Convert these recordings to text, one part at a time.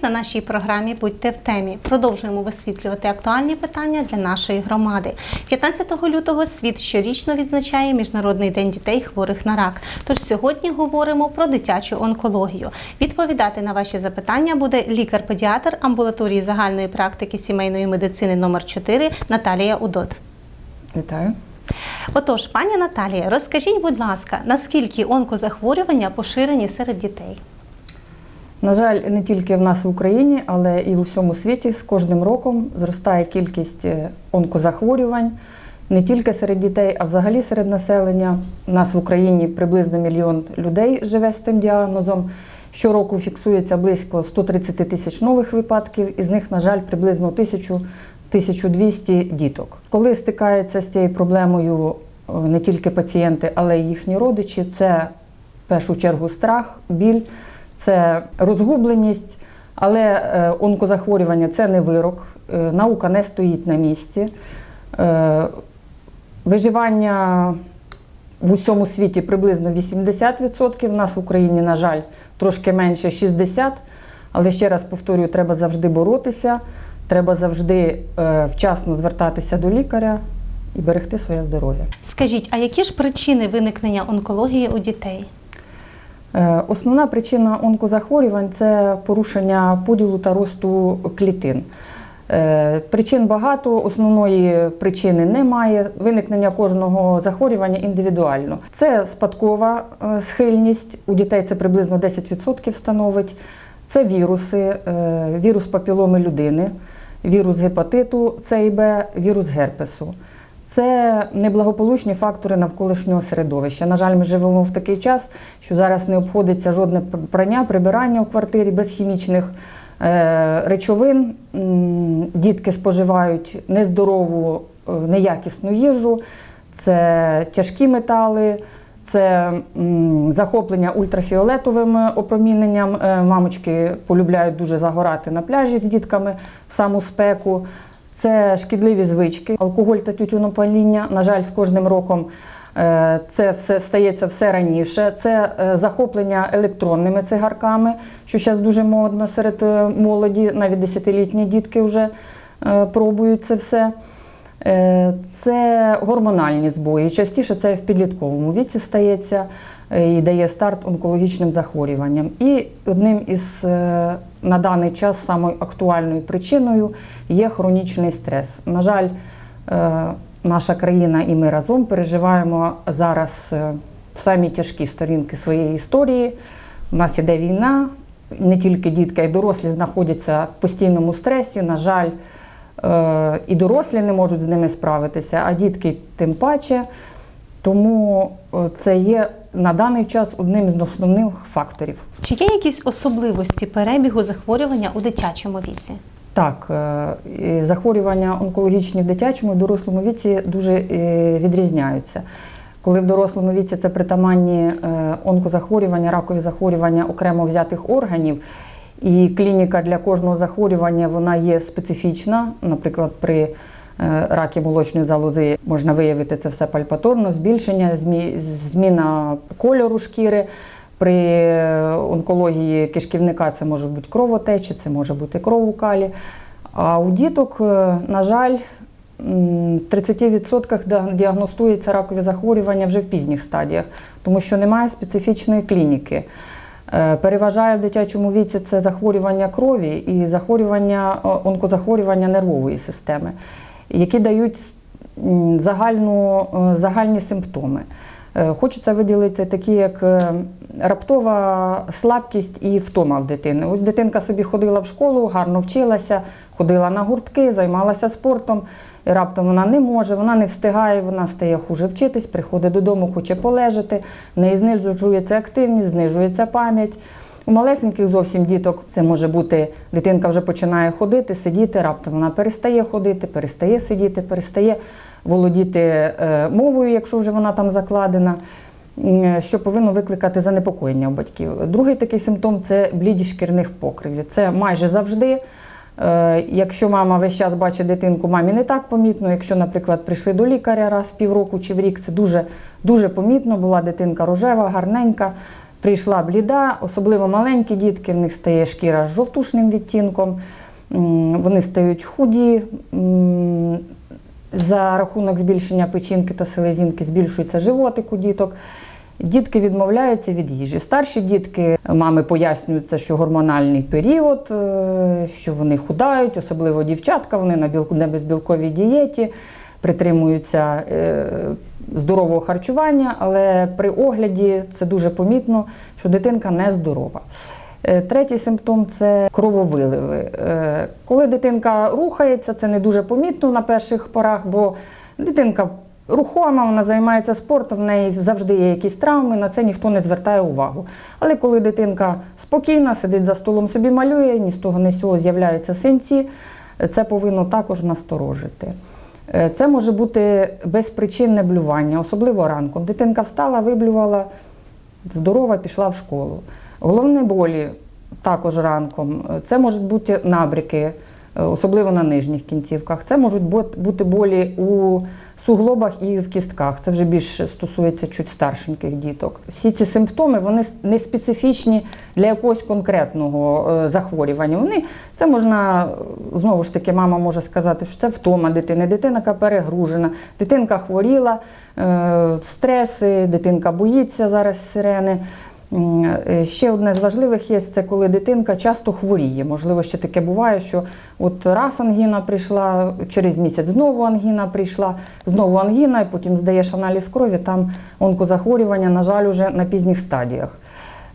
всіх на нашій програмі Будьте в темі. Продовжуємо висвітлювати актуальні питання для нашої громади. 15 лютого світ щорічно відзначає Міжнародний день дітей хворих на рак. Тож сьогодні говоримо про дитячу онкологію. Відповідати на ваші запитання буде лікар-педіатр амбулаторії загальної практики сімейної медицини номер 4 Наталія Удот. Вітаю. Отож, пані Наталія, розкажіть, будь ласка, наскільки онкозахворювання поширені серед дітей? На жаль, не тільки в нас в Україні, але і в усьому світі з кожним роком зростає кількість е, онкозахворювань не тільки серед дітей, а взагалі серед населення. У нас в Україні приблизно мільйон людей живе з цим діагнозом. Щороку фіксується близько 130 тисяч нових випадків, із них, на жаль, приблизно 1000 1200 діток. Коли стикаються з цією проблемою е, не тільки пацієнти, але й їхні родичі, це в першу чергу страх, біль, це розгубленість. Але е, онкозахворювання це не вирок, е, наука не стоїть на місці. Е, Виживання в усьому світі приблизно 80%. У нас в Україні, на жаль, трошки менше 60%. Але ще раз повторюю, треба завжди боротися, треба завжди вчасно звертатися до лікаря і берегти своє здоров'я. Скажіть, а які ж причини виникнення онкології у дітей? Е, Основна причина онкозахворювань це порушення поділу та росту клітин. Е, Причин багато, основної причини немає. Виникнення кожного захворювання індивідуально. Це спадкова е, схильність, у дітей це приблизно 10% становить. Це віруси, вірус папіломи людини, вірус гепатиту С і Б, вірус герпесу. Це неблагополучні фактори навколишнього середовища. На жаль, ми живемо в такий час, що зараз не обходиться жодне прання, прибирання у квартирі без хімічних е, речовин. Дітки споживають нездорову, е, неякісну їжу, це тяжкі метали, це захоплення ультрафіолетовим опроміненням. Е, Мамочки полюбляють дуже загорати на пляжі з дітками в саму спеку. Це шкідливі звички, алкоголь та тютюнопаління. На жаль, з кожним роком е, це все стається все раніше. Це е, захоплення електронними цигарками, що зараз дуже модно серед е, молоді, навіть десятилітні дітки вже пробують це все. Це гормональні збої. Частіше це в підлітковому віці стається і дає старт онкологічним захворюванням. І одним із е, на даний час самою актуальною причиною є хронічний стрес. На жаль, е, наша країна і ми разом переживаємо зараз е, самі тяжкі сторінки своєї історії. У нас іде війна, не тільки дітки, а й дорослі знаходяться в постійному стресі. На жаль, Е, і дорослі не можуть з ними справитися, а дітки тим паче. Тому е, це є на даний час одним з основних факторів. Чи є якісь особливості перебігу захворювання у дитячому віці? Так, е, захворювання онкологічні в дитячому і дорослому віці дуже е, відрізняються. Коли в дорослому віці це притаманні онкозахворювання, ракові захворювання окремо взятих органів, і клініка для кожного захворювання вона є специфічна. Наприклад, при е, ракі молочної залози можна виявити це все пальпаторно, збільшення, зміна кольору шкіри. При е, онкології кишківника це може бути кровотечі, це може бути кров у калі. А у діток, е, на жаль, в 30% да- діагностується ракові захворювання вже в пізніх стадіях, тому що немає специфічної клініки. Переважає в дитячому віці це захворювання крові і захворювання, онкозахворювання нервової системи, які дають загальну, е, загальні симптоми. Е, Хочеться виділити такі, як е, раптова слабкість і втома в дитини. Ось дитинка собі ходила в школу, гарно вчилася, ходила на гуртки, займалася спортом. І раптом вона не може, вона не встигає, вона стає хуже вчитись, приходить додому, хоче полежати, в неї знижується активність, знижується пам'ять. У малесеньких зовсім діток це може бути дитинка вже починає ходити, сидіти, раптом вона перестає ходити, перестає сидіти, перестає володіти е, мовою, якщо вже вона там закладена, що повинно викликати занепокоєння у батьків. Другий такий симптом це блідість шкірних покривів. Це майже завжди. Е, Якщо мама весь час бачить дитинку, мамі не так помітно. Якщо, наприклад, прийшли до лікаря раз в півроку чи в рік, це дуже, дуже помітно. Була дитинка рожева, гарненька. Прийшла бліда, особливо маленькі дітки, в них стає шкіра з жовтушним відтінком, вони стають худі. За рахунок збільшення печінки та селезінки збільшується животик у діток. Дітки відмовляються від їжі. Старші дітки, мами пояснюються, що гормональний період, е, що вони худають, особливо дівчатка, вони на білку- на безбілковій дієті, притримуються е, здорового харчування, але при огляді це дуже помітно, що дитинка не здорова. Е, Третій симптом це крововиливи. Е, Коли дитинка рухається, це не дуже помітно на перших порах, бо дитинка рухома, вона займається спортом, в неї завжди є якісь травми, на це ніхто не звертає увагу. Але коли дитинка спокійна, сидить за столом, собі малює, ні з того, ні з цього з'являються синці, це повинно також насторожити. Е, Це може бути безпричинне блювання, особливо ранком. Дитинка встала, виблювала, здорова, пішла в школу. Головні болі також ранком. Е, Це можуть бути набряки, е, особливо на нижніх кінцівках. Це можуть бути болі у суглобах і в кістках. Це вже більше стосується чуть старшеньких діток. Всі ці симптоми вони не специфічні для якогось конкретного е, захворювання. Вони це можна е, знову ж таки, мама може сказати, що це втома дитини, дитина яка перегружена, дитинка хворіла, е, стреси, дитинка боїться зараз сирени. Е, Ще одне з важливих є це коли дитинка часто хворіє. Можливо, ще таке буває, що от раз ангіна прийшла, через місяць знову ангіна прийшла, знову ангіна, і потім здаєш аналіз крові, там онкозахворювання, на жаль, уже на пізніх стадіях.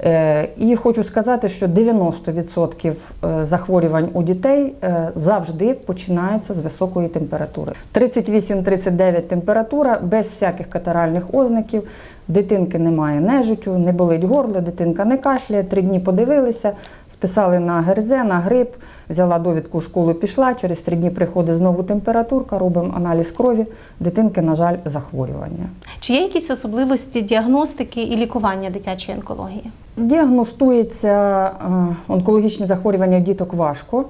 Е, І хочу сказати, що 90% е, захворювань у дітей завжди починаються з високої температури. 38-39 температура без всяких катаральних ознаків. Дитинки немає нежиттю, не болить горло, дитинка не кашляє. Три дні подивилися, списали на ГРЗ, на грип, взяла довідку в школу, пішла. Через три дні приходить знову температурка, робимо аналіз крові. Дитинки, на жаль, захворювання. Чи є якісь особливості діагностики і лікування дитячої онкології? Діагностується е, онкологічні захворювання діток важко,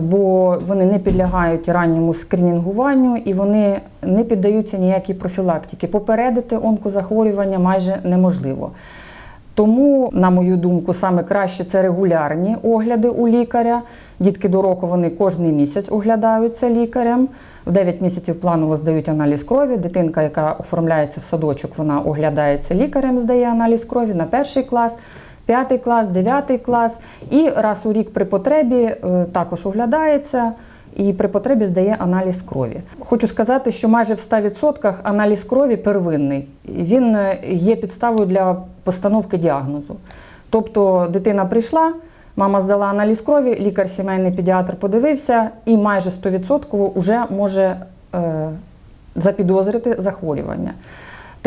бо вони не підлягають ранньому скринінгуванню і вони не піддаються ніякій профілактиці. Попередити онкозахворювання майже неможливо. Тому, на мою думку, саме краще це регулярні огляди у лікаря. Дітки до року вони кожен місяць оглядаються лікарем. В 9 місяців планово здають аналіз крові. Дитинка, яка оформляється в садочок, вона оглядається лікарем, здає аналіз крові на перший клас, п'ятий клас, дев'ятий клас. І раз у рік при потребі е, також оглядається. І при потребі здає аналіз крові. Хочу сказати, що майже в 100% аналіз крові первинний. Він е, є підставою для постановки діагнозу. Тобто дитина прийшла, мама здала аналіз крові, лікар сімейний педіатр подивився і майже 100% вже може е, запідозрити захворювання.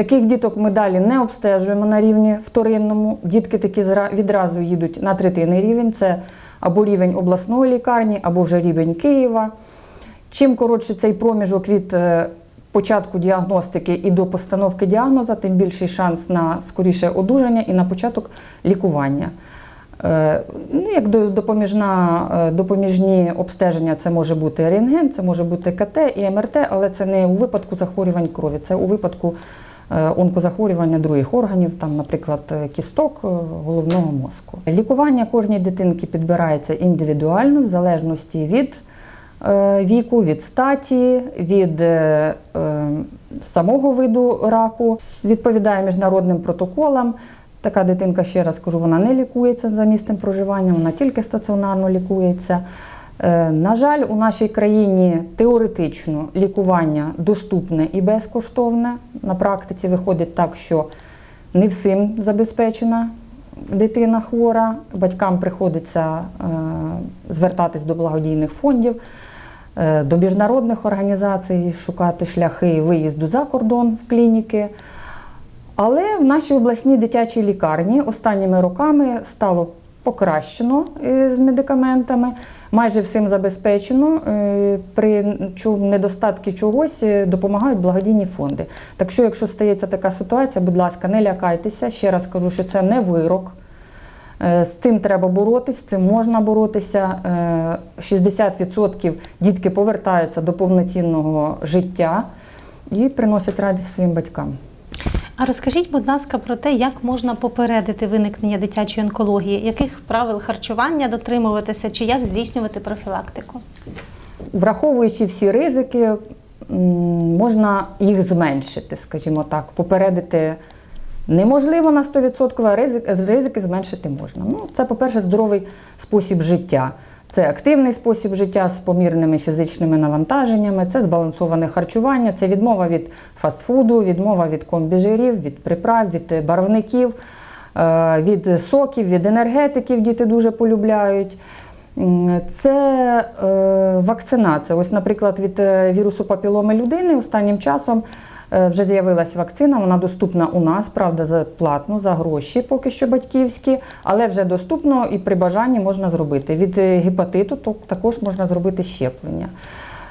Таких діток ми далі не обстежуємо на рівні вторинному. Дітки такі відразу їдуть на третинний рівень. Це або рівень обласної лікарні, або вже рівень Києва. Чим коротше цей проміжок від е, початку діагностики і до постановки діагноза, тим більший шанс на скоріше одужання і на початок лікування. Е, Ну, як допоміжна, е, допоміжні обстеження це може бути рентген, це може бути КТ і МРТ, але це не у випадку захворювань крові, це у випадку онкозахворювання других органів, там, наприклад, е, кісток е, головного мозку. Лікування кожній дитинки підбирається індивідуально в залежності від е, віку, від статі, від е, е, самого виду раку, відповідає міжнародним протоколам. Така дитинка, ще раз кажу, вона не лікується за місцем проживання, вона тільки стаціонарно лікується. Е, На жаль, у нашій країні теоретично лікування доступне і безкоштовне. На практиці виходить так, що не всім забезпечена дитина хвора. Батькам приходиться е, звертатись до благодійних фондів, е, до міжнародних організацій, шукати шляхи виїзду за кордон в клініки. Але в нашій обласній дитячій лікарні останніми роками стало покращено е, з медикаментами, майже всім забезпечено. Е, При недостатку чогось е, допомагають благодійні фонди. Так що, якщо стається така ситуація, будь ласка, не лякайтеся. Ще раз кажу, що це не вирок. З цим треба боротися, з цим можна боротися. Е, 60% дітки повертаються до повноцінного життя і приносять радість своїм батькам. А розкажіть, будь ласка, про те, як можна попередити виникнення дитячої онкології, яких правил харчування дотримуватися, чи як здійснювати профілактику? Враховуючи всі ризики, можна їх зменшити, скажімо так, попередити неможливо на 100%, а ризик, ризики зменшити можна. Ну, це, по-перше, здоровий спосіб життя. Це активний спосіб життя з помірними фізичними навантаженнями, це збалансоване харчування, це відмова від фастфуду, відмова від комбіжирів, від приправ, від барвників, е, від соків, від енергетиків діти дуже полюбляють. Це е, вакцинація. Ось, наприклад, від е, вірусу папіломи людини останнім часом вже з'явилася вакцина. Вона доступна у нас, правда, за платно, за гроші, поки що батьківські, але вже доступно і при бажанні можна зробити. Від е, гепатиту також можна зробити щеплення.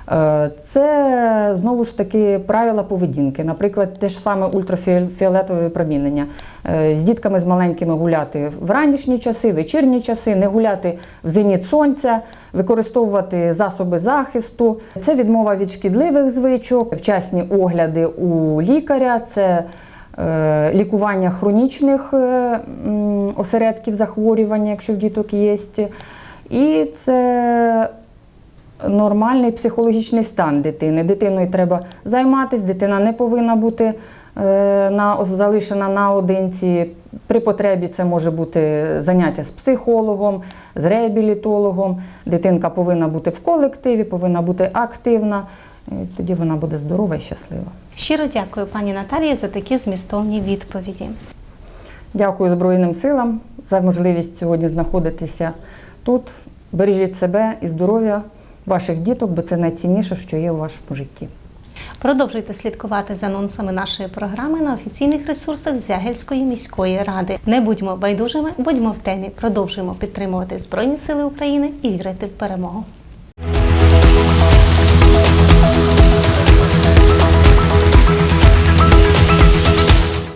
Е, Це знову ж таки правила поведінки. Наприклад, те ж саме ультрафіолетове випромінення. Е, З дітками з маленькими гуляти в ранішні часи, вечірні часи, не гуляти в зеніт сонця, використовувати засоби захисту. Це відмова від шкідливих звичок, вчасні огляди у лікаря. Це е, лікування хронічних осередків захворювання, якщо в діток є. І це нормальний психологічний стан дитини. Дитиною треба займатися, дитина не повинна бути е, на, залишена наодинці. При потребі це може бути заняття з психологом, з реабілітологом. Дитинка повинна бути в колективі, повинна бути активна. І тоді вона буде здорова і щаслива. Щиро дякую, пані Наталії, за такі змістовні відповіді. Дякую Збройним силам за можливість сьогодні знаходитися тут. Бережіть себе і здоров'я ваших діток, бо це найцінніше, що є у вашому житті. Продовжуйте слідкувати за анонсами нашої програми на офіційних ресурсах Зягельської міської ради. Не будьмо байдужими, будьмо в темі. Продовжуємо підтримувати Збройні Сили України і вірити в перемогу.